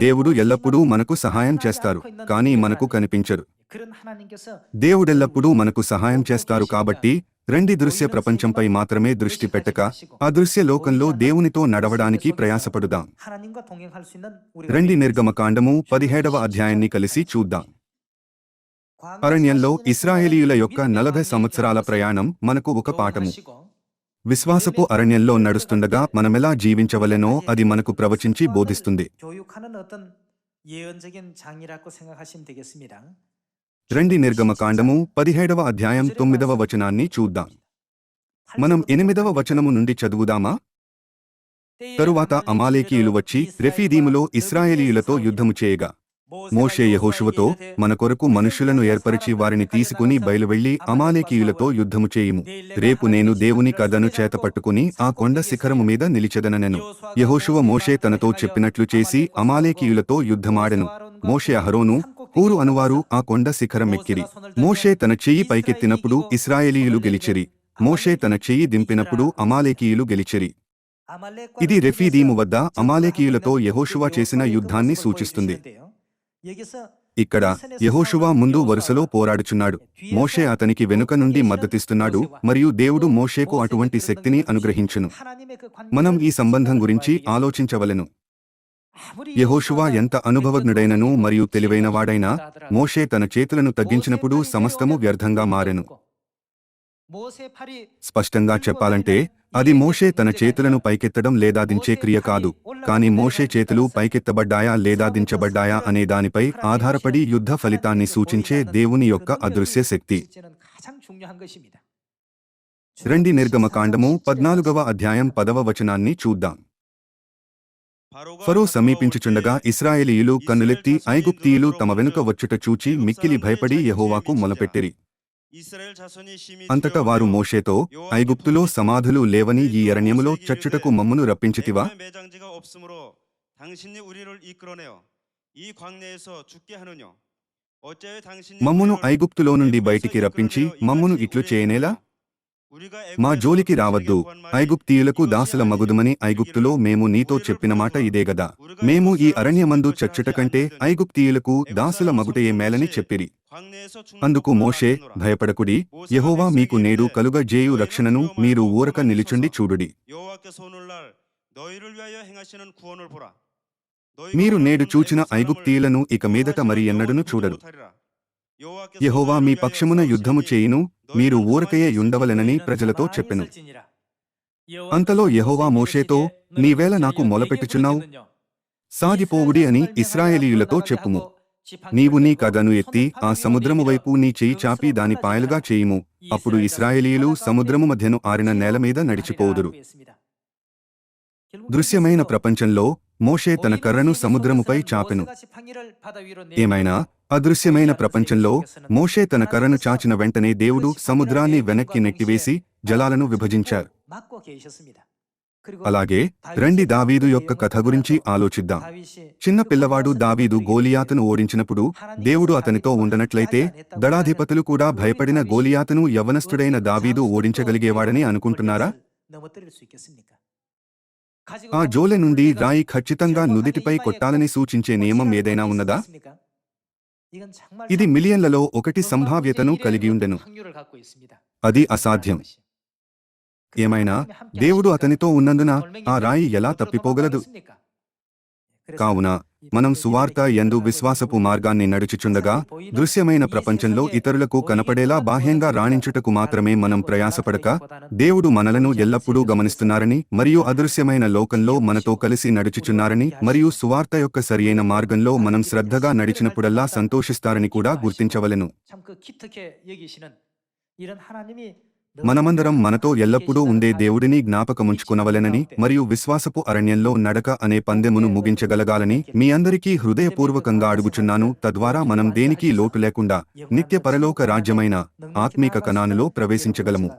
దేవుడు ఎల్లప్పుడూ మనకు సహాయం చేస్తారు కానీ మనకు కనిపించరు దేవుడెల్లప్పుడూ మనకు సహాయం చేస్తారు కాబట్టి రండి దృశ్య ప్రపంచంపై మాత్రమే దృష్టి పెట్టక అదృశ్య లోకంలో దేవునితో నడవడానికి ప్రయాసపడుదాం. రండి నిర్గమకాండము పదిహేడవ అధ్యాయాన్ని కలిసి చూద్దాం. అరణ్యంలో ఇస్రాయేలీయుల యొక్క నలభై సంవత్సరాల ప్రయాణం మనకు ఒక పాఠము. విశ్వాసపు అరణ్యంలో నడుస్తుండగా మనమెలా జీవించవలెనో అది మనకు ప్రవచించి బోధిస్తుంది. రెండి నిర్గమకాండము పదిహేడవ అధ్యాయం తొమ్మిదవ వచనాన్ని చూద్దాం. మనం ఎనిమిదవ వచనము నుండి చదువుదామా? తరువాత అమాలేకీయులు వచ్చి రెఫీదీములో ఇస్రాయేలీయులతో యుద్ధము చేయగా మోషే యహోషువతో మన కొరకు మనుషులను ఏర్పరిచి వారిని తీసుకుని బయలువెళ్ళి అమాలేకీయులతో యుద్ధము చేయుము. రేపు నేను దేవుని కథను చేతపట్టుకుని ఆ కొండ శిఖరము మీద నిలిచెదననెను. యహోషువ మోషే తనతో చెప్పినట్లు చేసి అమాలేకీయులతో యుద్ధమాడెను. మోషే అహరోను ఊరు అనువారు ఆ కొండ శిఖరం ఎక్కిరి. మోషే తన చెయ్యి పైకెత్తినప్పుడు ఇస్రాయేలీయులు గెలిచిరి. మోషే తన చెయ్యి దింపినప్పుడు అమాలేకీయులు గెలిచిరి. ఇది రెఫీదీము వద్ద అమాలేకీయులతో యహోషువా చేసిన యుద్ధాన్ని సూచిస్తుంది. ఇక్కడ యెహోషువ ముందు వరుసలో పోరాడుచున్నాడు. మోషే అతనికి వెనుక నుండి మద్దతిస్తున్నాడు మరియు దేవుడు మోషేకు అటువంటి శక్తిని అనుగ్రహించును. మనం ఈ సంబంధం గురించి ఆలోచించవలెను. యెహోషువ ఎంత అనుభవజ్ఞుడైనను మరియు తెలివైనవాడైనా మోషే తన చేతులను తగ్గించినప్పుడు సమస్తము వ్యర్థంగా మారెను. స్పష్టంగా చెప్పాలంటే అది మోషే తన చేతులను పైకెత్తడం లేదా దించే క్రియ కాదు కానీ మోషే చేతులు పైకెత్తబడ్డాయా లేదా దించబడ్డాయా అనే దానిపై ఆధారపడి యుద్ధ ఫలితాన్ని సూచించే దేవుని యొక్క అదృశ్య శక్తి. రెండి నిర్గమకాండము పద్నాలుగవ అధ్యాయం పదవ వచనాన్ని చూద్దాం. ఫరో సమీపించుచుండగా ఇస్రాయేలీయులు కన్నులెత్తి ఐగుప్తీయులు తమ వెనుక వచ్చుట చూచి మిక్కిలి భయపడి యహోవాకు మొలపెట్టిరి. అంతటా వారు మోషేతో ఐగుప్తులో సమాధులు లేవని ఈ అరణ్యములో చచ్చుటకు మమ్మును రప్పించితివా? మమ్మును ఐగుప్తులో నుండి బయటికి రప్పించి మమ్మును ఇట్లు చేయనేలా? మా జోలికి రావద్దు ఐగుప్తీయులకు దాసుల మగుదుమని ఐగుప్తులో మేము నీతో చెప్పిన మాట ఇదేగదా మేము ఈ అరణ్యమందు చచ్చుట కంటే ఐగుప్తీయులకు దాసుల మగుటయే మేలని చెప్పిరి అందుకు మోషే భయపడకుడి యహోవా మీకు నేడు కలుగ జేయు రక్షణను మీరు ఊరక నిలుచుండి చూడుడి మీరు నేడు చూచిన ఐగుప్తీయులను ఇక మీదట మరి ఎన్నడను చూడరు యెహోవా మీ పక్షమున యుద్ధము చేయును. మీరు ఊరకయే యుండవలెనని ప్రజలతో చెప్పెను. అంతలో యెహోవా మోషేతో నీవేళ నాకు మొలపెట్టుచున్నావు? సాగిపోవుడి అని ఇస్రాయేలీయులతో చెప్పుము. నీవు నీ కథను ఎత్తి ఆ సముద్రము వైపు నీ చెయ్యి చాపి దాని పాయలుగా చేయుము. అప్పుడు ఇస్రాయేలీయులు సముద్రము మధ్యను ఆరిన నేల మీద నడిచిపోవుదురు దృశ్యమైన ప్రపంచంలో మోషే తన కర్రను సముద్రముపై చాపెను. ఏమైనా? అదృశ్యమైన ప్రపంచంలో మోషే తన కర్రను చాచిన వెంటనే దేవుడు సముద్రాన్ని వెనక్కి నెట్టివేసి జలాలను విభజించారు. అలాగే రండి దావీదు యొక్క కథ గురించి ఆలోచిద్దాం. చిన్న పిల్లవాడు దావీదు గోలియాతును ఓడించినప్పుడు దేవుడు అతనితో ఉండనట్లయితే దళాధిపతులు కూడా భయపడిన గోలియాతును యవనస్తుడైన దావీదు ఓడించగలిగేవాడని అనుకుంటున్నారా? ఆ జోలె నుండి రాయి ఖచ్చితంగా నుదిటిపై కొట్టాలని సూచించే నియమం ఏదైనా ఉన్నదా? ఇది మిలియన్లలో ఒకటి సంభావ్యతను కలిగి ఉండెను అది అసాధ్యం. ఏమైనా దేవుడు అతనితో ఉన్నందున ఆ రాయి ఎలా తప్పిపోగలదు? కావున మనం సువార్త యందు విశ్వాసపు మార్గాన్ని నడుచుచుండగా దృశ్యమైన ప్రపంచంలో ఇతరులకు కనపడేలా బాహ్యంగా రాణించుటకు మాత్రమే మనం ప్రయాసపడక దేవుడు మనలను ఎల్లప్పుడూ గమనిస్తున్నారని మరియు అదృశ్యమైన లోకంలో మనతో కలిసి నడుచుచున్నారని మరియు సువార్త యొక్క సరియైన మార్గంలో మనం శ్రద్ధగా నడిచినప్పుడల్లా సంతోషిస్తారని కూడా గుర్తించవలెను. మనమందరం మనతో ఎల్లప్పుడూ ఉండే దేవుడిని జ్ఞాపకముంచుకునవలెనని మరియు విశ్వాసపు అరణ్యంలో నడక అనే పందెమును ముగించగలగాలని మీ అందరికీ హృదయపూర్వకంగా అడుగుచున్నాను. తద్వారా మనం దేనికి లోటు లేకుండా నిత్య పరలోక రాజ్యమైన ఆత్మీక కణానులో ప్రవేశించగలము.